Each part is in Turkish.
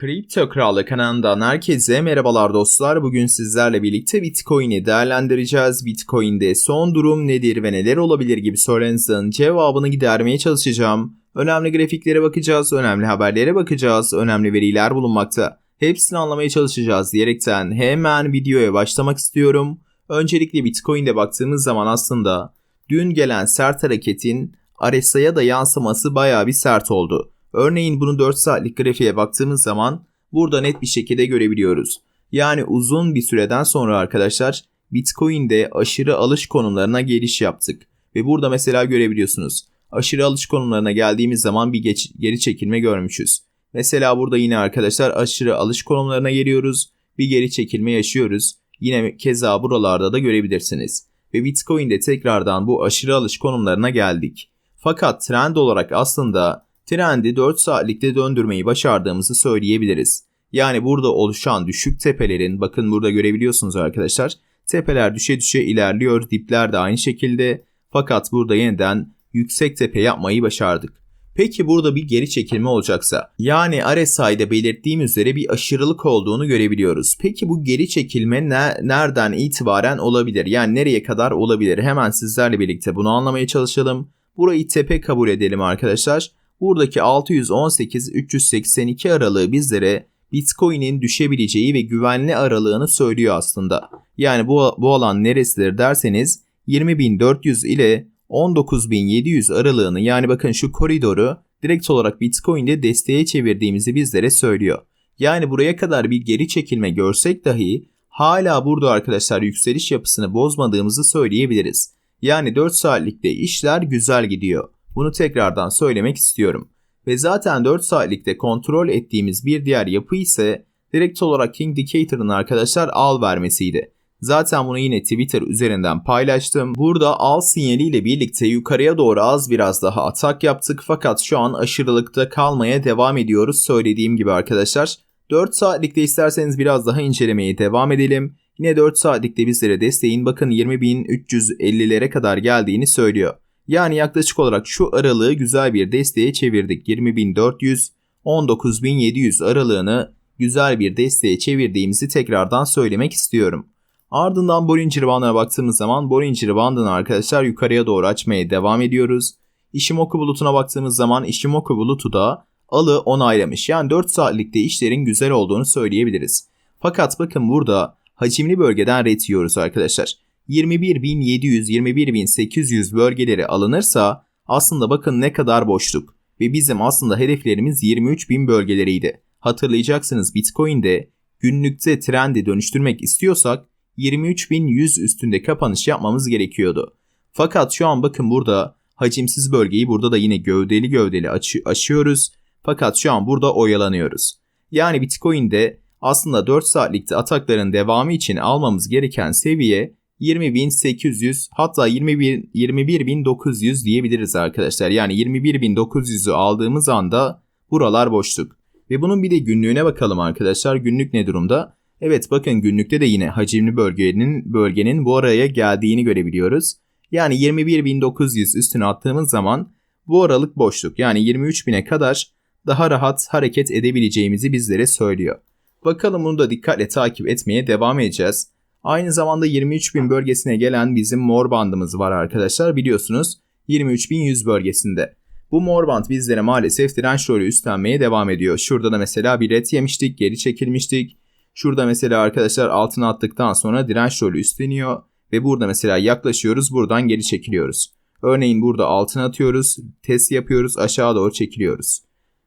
Kripto Kralı kanalından herkese merhabalar dostlar. Bugün sizlerle birlikte Bitcoin'i değerlendireceğiz. Bitcoin'de son durum nedir ve neler olabilir gibi sorularınızın cevabını gidermeye çalışacağım. Önemli grafiklere bakacağız, önemli haberlere bakacağız, önemli veriler bulunmakta. Hepsini anlamaya çalışacağız diyerekten hemen videoya başlamak istiyorum. Öncelikle Bitcoin'de baktığımız zaman aslında dün gelen sert hareketin RSI'ya da yansıması bayağı bir sert oldu. Örneğin bunu 4 saatlik grafiğe baktığımız zaman burada net bir şekilde görebiliyoruz. Yani uzun bir süreden sonra arkadaşlar Bitcoin'de aşırı alış konumlarına geliş yaptık. Ve burada mesela görebiliyorsunuz. Aşırı alış konumlarına geldiğimiz zaman bir geç, geri çekilme görmüşüz. Mesela burada yine arkadaşlar aşırı alış konumlarına geliyoruz. Bir geri çekilme yaşıyoruz. Yine keza buralarda da görebilirsiniz. Ve Bitcoin'de tekrardan bu aşırı alış konumlarına geldik. Fakat trend olarak aslında trendi 4 saatlikte döndürmeyi başardığımızı söyleyebiliriz. Yani burada oluşan düşük tepelerin bakın burada görebiliyorsunuz arkadaşlar. Tepeler düşe düşe ilerliyor. Dipler de aynı şekilde. Fakat burada yeniden yüksek tepe yapmayı başardık. Peki burada bir geri çekilme olacaksa yani RSI'de belirttiğim üzere bir aşırılık olduğunu görebiliyoruz. Peki bu geri çekilme ne, nereden itibaren olabilir? Yani nereye kadar olabilir? Hemen sizlerle birlikte bunu anlamaya çalışalım. Burayı tepe kabul edelim arkadaşlar. Buradaki 618-382 aralığı bizlere Bitcoin'in düşebileceği ve güvenli aralığını söylüyor aslında. Yani bu, bu alan neresidir derseniz 20.400 ile 19.700 aralığını yani bakın şu koridoru direkt olarak Bitcoin'de desteğe çevirdiğimizi bizlere söylüyor. Yani buraya kadar bir geri çekilme görsek dahi hala burada arkadaşlar yükseliş yapısını bozmadığımızı söyleyebiliriz. Yani 4 saatlikte işler güzel gidiyor. Bunu tekrardan söylemek istiyorum. Ve zaten 4 saatlikte kontrol ettiğimiz bir diğer yapı ise direkt olarak King Indicator'ın arkadaşlar al vermesiydi. Zaten bunu yine Twitter üzerinden paylaştım. Burada al sinyaliyle birlikte yukarıya doğru az biraz daha atak yaptık fakat şu an aşırılıkta kalmaya devam ediyoruz söylediğim gibi arkadaşlar. 4 saatlikte isterseniz biraz daha incelemeye devam edelim. Yine 4 saatlikte bizlere desteğin bakın 20.350'lere kadar geldiğini söylüyor. Yani yaklaşık olarak şu aralığı güzel bir desteğe çevirdik. 20.400 19.700 aralığını güzel bir desteğe çevirdiğimizi tekrardan söylemek istiyorum. Ardından Bollinger Bandı'na baktığımız zaman Bollinger Bandı'nı arkadaşlar yukarıya doğru açmaya devam ediyoruz. Ishimoku bulutuna baktığımız zaman Ishimoku bulutu da alı onaylamış. Yani 4 saatlikte işlerin güzel olduğunu söyleyebiliriz. Fakat bakın burada hacimli bölgeden ret yiyoruz arkadaşlar. 21.700-21.800 bölgeleri alınırsa aslında bakın ne kadar boşluk ve bizim aslında hedeflerimiz 23.000 bölgeleriydi. Hatırlayacaksınız Bitcoin'de günlükte trendi dönüştürmek istiyorsak 23.100 üstünde kapanış yapmamız gerekiyordu. Fakat şu an bakın burada hacimsiz bölgeyi burada da yine gövdeli gövdeli aç aşıyoruz. Fakat şu an burada oyalanıyoruz. Yani Bitcoin'de aslında 4 saatlikte atakların devamı için almamız gereken seviye 20.800 hatta 21, 21.900 diyebiliriz arkadaşlar. Yani 21.900'ü aldığımız anda buralar boşluk. Ve bunun bir de günlüğüne bakalım arkadaşlar. Günlük ne durumda? Evet bakın günlükte de yine hacimli bölgenin bölgenin bu araya geldiğini görebiliyoruz. Yani 21.900 üstüne attığımız zaman bu aralık boşluk yani 23.000'e kadar daha rahat hareket edebileceğimizi bizlere söylüyor. Bakalım bunu da dikkatle takip etmeye devam edeceğiz. Aynı zamanda 23.000 bölgesine gelen bizim mor bandımız var arkadaşlar biliyorsunuz 23.100 bölgesinde. Bu mor band bizlere maalesef direnç rolü üstlenmeye devam ediyor. Şurada da mesela bir ret yemiştik, geri çekilmiştik. Şurada mesela arkadaşlar altına attıktan sonra direnç rolü üstleniyor ve burada mesela yaklaşıyoruz buradan geri çekiliyoruz. Örneğin burada altına atıyoruz, test yapıyoruz, aşağı doğru çekiliyoruz.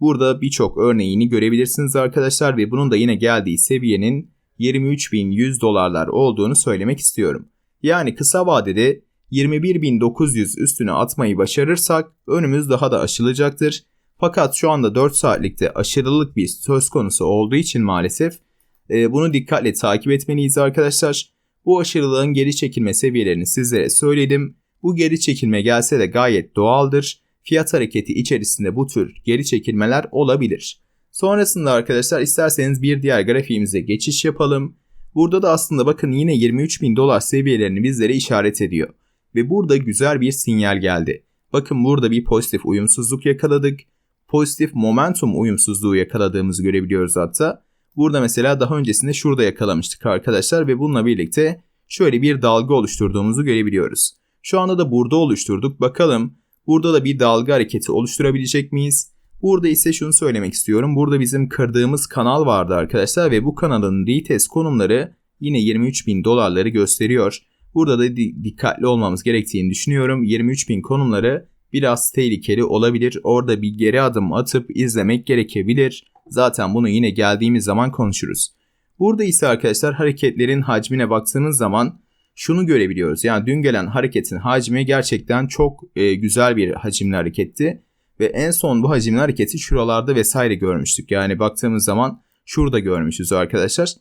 Burada birçok örneğini görebilirsiniz arkadaşlar ve bunun da yine geldiği seviyenin 23.100 dolarlar olduğunu söylemek istiyorum. Yani kısa vadede 21.900 üstüne atmayı başarırsak önümüz daha da aşılacaktır. Fakat şu anda 4 saatlikte aşırılık bir söz konusu olduğu için maalesef e, bunu dikkatle takip etmeliyiz arkadaşlar. Bu aşırılığın geri çekilme seviyelerini sizlere söyledim. Bu geri çekilme gelse de gayet doğaldır. Fiyat hareketi içerisinde bu tür geri çekilmeler olabilir. Sonrasında arkadaşlar isterseniz bir diğer grafiğimize geçiş yapalım. Burada da aslında bakın yine 23 bin dolar seviyelerini bizlere işaret ediyor. Ve burada güzel bir sinyal geldi. Bakın burada bir pozitif uyumsuzluk yakaladık. pozitif momentum uyumsuzluğu yakaladığımızı görebiliyoruz hatta. Burada mesela daha öncesinde şurada yakalamıştık arkadaşlar ve bununla birlikte şöyle bir dalga oluşturduğumuzu görebiliyoruz. Şu anda da burada oluşturduk. Bakalım burada da bir dalga hareketi oluşturabilecek miyiz? Burada ise şunu söylemek istiyorum. Burada bizim kırdığımız kanal vardı arkadaşlar ve bu kanalın retest konumları yine 23 bin dolarları gösteriyor. Burada da dikkatli olmamız gerektiğini düşünüyorum. 23 bin konumları biraz tehlikeli olabilir. Orada bir geri adım atıp izlemek gerekebilir. Zaten bunu yine geldiğimiz zaman konuşuruz. Burada ise arkadaşlar hareketlerin hacmine baktığımız zaman şunu görebiliyoruz. Yani dün gelen hareketin hacmi gerçekten çok e, güzel bir hacimli hareketti. Ve en son bu hacimli hareketi şuralarda vesaire görmüştük. Yani baktığımız zaman şurada görmüşüz arkadaşlar.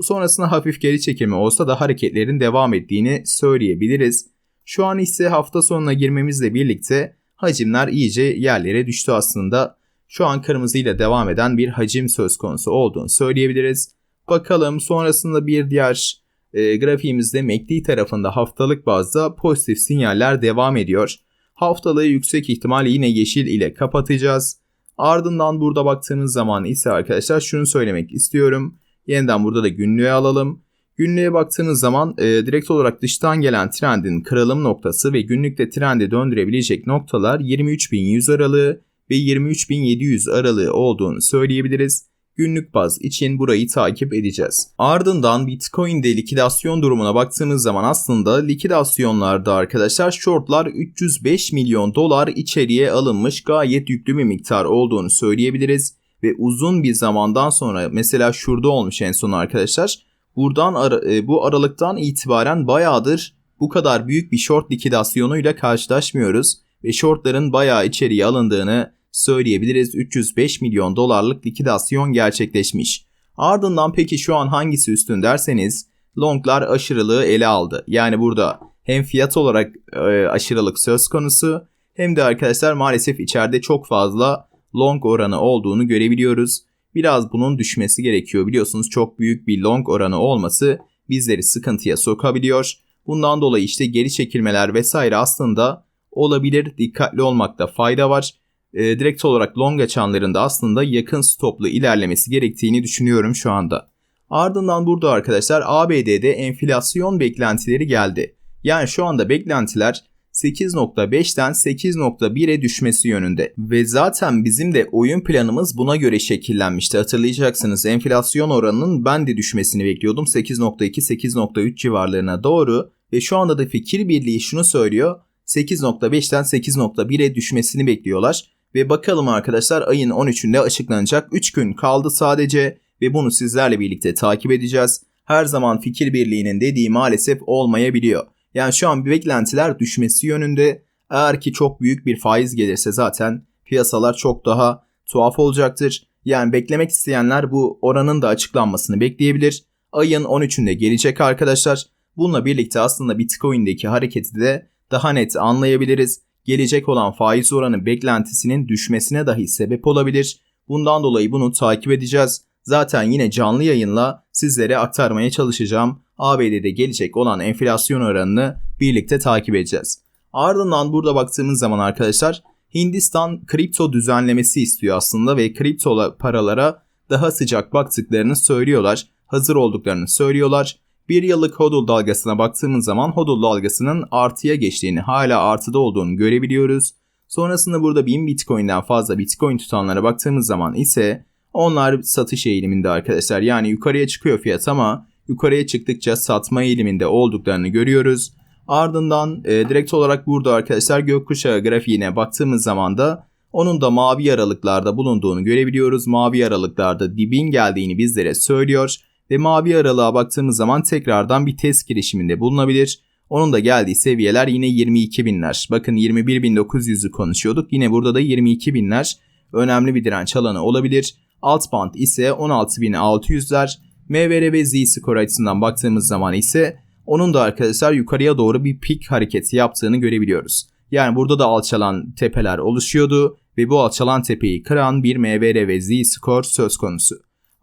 Sonrasında hafif geri çekilme olsa da hareketlerin devam ettiğini söyleyebiliriz. Şu an ise hafta sonuna girmemizle birlikte hacimler iyice yerlere düştü aslında. Şu an kırmızıyla devam eden bir hacim söz konusu olduğunu söyleyebiliriz. Bakalım sonrasında bir diğer e, grafiğimizde MACD tarafında haftalık bazda pozitif sinyaller devam ediyor. Haftalığı yüksek ihtimal yine yeşil ile kapatacağız. Ardından burada baktığımız zaman ise arkadaşlar şunu söylemek istiyorum. Yeniden burada da günlüğe alalım. Günlüğe baktığınız zaman e, direkt olarak dıştan gelen trendin kırılım noktası ve günlükte trendi döndürebilecek noktalar 23.100 aralığı ve 23.700 aralığı olduğunu söyleyebiliriz günlük baz için burayı takip edeceğiz. Ardından Bitcoin'de likidasyon durumuna baktığımız zaman aslında likidasyonlarda arkadaşlar shortlar 305 milyon dolar içeriye alınmış gayet yüklü bir miktar olduğunu söyleyebiliriz. Ve uzun bir zamandan sonra mesela şurada olmuş en son arkadaşlar. Buradan e, bu aralıktan itibaren bayağıdır bu kadar büyük bir short likidasyonuyla karşılaşmıyoruz ve shortların bayağı içeriye alındığını söyleyebiliriz 305 milyon dolarlık likidasyon gerçekleşmiş. Ardından peki şu an hangisi üstün derseniz longlar aşırılığı ele aldı. Yani burada hem fiyat olarak e, aşırılık söz konusu hem de arkadaşlar maalesef içeride çok fazla long oranı olduğunu görebiliyoruz. Biraz bunun düşmesi gerekiyor. Biliyorsunuz çok büyük bir long oranı olması bizleri sıkıntıya sokabiliyor. Bundan dolayı işte geri çekilmeler vesaire aslında olabilir. Dikkatli olmakta fayda var e, direkt olarak long açanların aslında yakın stoplu ilerlemesi gerektiğini düşünüyorum şu anda. Ardından burada arkadaşlar ABD'de enflasyon beklentileri geldi. Yani şu anda beklentiler 8.5'ten 8.1'e düşmesi yönünde. Ve zaten bizim de oyun planımız buna göre şekillenmişti. Hatırlayacaksınız enflasyon oranının ben de düşmesini bekliyordum. 8.2-8.3 civarlarına doğru. Ve şu anda da fikir birliği şunu söylüyor. 8.5'ten 8.1'e düşmesini bekliyorlar. Ve bakalım arkadaşlar ayın 13'ünde açıklanacak 3 gün kaldı sadece ve bunu sizlerle birlikte takip edeceğiz. Her zaman fikir birliğinin dediği maalesef olmayabiliyor. Yani şu an beklentiler düşmesi yönünde. Eğer ki çok büyük bir faiz gelirse zaten piyasalar çok daha tuhaf olacaktır. Yani beklemek isteyenler bu oranın da açıklanmasını bekleyebilir. Ayın 13'ünde gelecek arkadaşlar. Bununla birlikte aslında Bitcoin'deki hareketi de daha net anlayabiliriz gelecek olan faiz oranı beklentisinin düşmesine dahi sebep olabilir. Bundan dolayı bunu takip edeceğiz. Zaten yine canlı yayınla sizlere aktarmaya çalışacağım. ABD'de gelecek olan enflasyon oranını birlikte takip edeceğiz. Ardından burada baktığımız zaman arkadaşlar Hindistan kripto düzenlemesi istiyor aslında ve kripto paralara daha sıcak baktıklarını söylüyorlar. Hazır olduklarını söylüyorlar. Bir yıllık hodl dalgasına baktığımız zaman hodl dalgasının artıya geçtiğini, hala artıda olduğunu görebiliyoruz. Sonrasında burada 1000 Bitcoin'den fazla Bitcoin tutanlara baktığımız zaman ise onlar satış eğiliminde arkadaşlar. Yani yukarıya çıkıyor fiyat ama yukarıya çıktıkça satma eğiliminde olduklarını görüyoruz. Ardından e, direkt olarak burada arkadaşlar gökkuşağı grafiğine baktığımız zaman da onun da mavi aralıklarda bulunduğunu görebiliyoruz. Mavi aralıklarda dibin geldiğini bizlere söylüyor ve mavi aralığa baktığımız zaman tekrardan bir test girişiminde bulunabilir. Onun da geldiği seviyeler yine 22 binler. Bakın 21.900'ü konuşuyorduk. Yine burada da 22 binler önemli bir direnç alanı olabilir. Alt band ise 16.600'ler. MVR ve Z-Score açısından baktığımız zaman ise onun da arkadaşlar yukarıya doğru bir pik hareketi yaptığını görebiliyoruz. Yani burada da alçalan tepeler oluşuyordu ve bu alçalan tepeyi kıran bir MVR ve Z-Score söz konusu.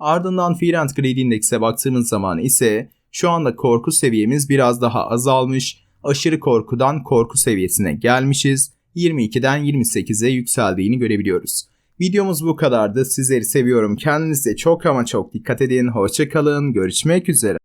Ardından Fear and Greed Index'e baktığımız zaman ise şu anda korku seviyemiz biraz daha azalmış. Aşırı korkudan korku seviyesine gelmişiz. 22'den 28'e yükseldiğini görebiliyoruz. Videomuz bu kadardı. Sizleri seviyorum. Kendinize çok ama çok dikkat edin. Hoşçakalın. Görüşmek üzere.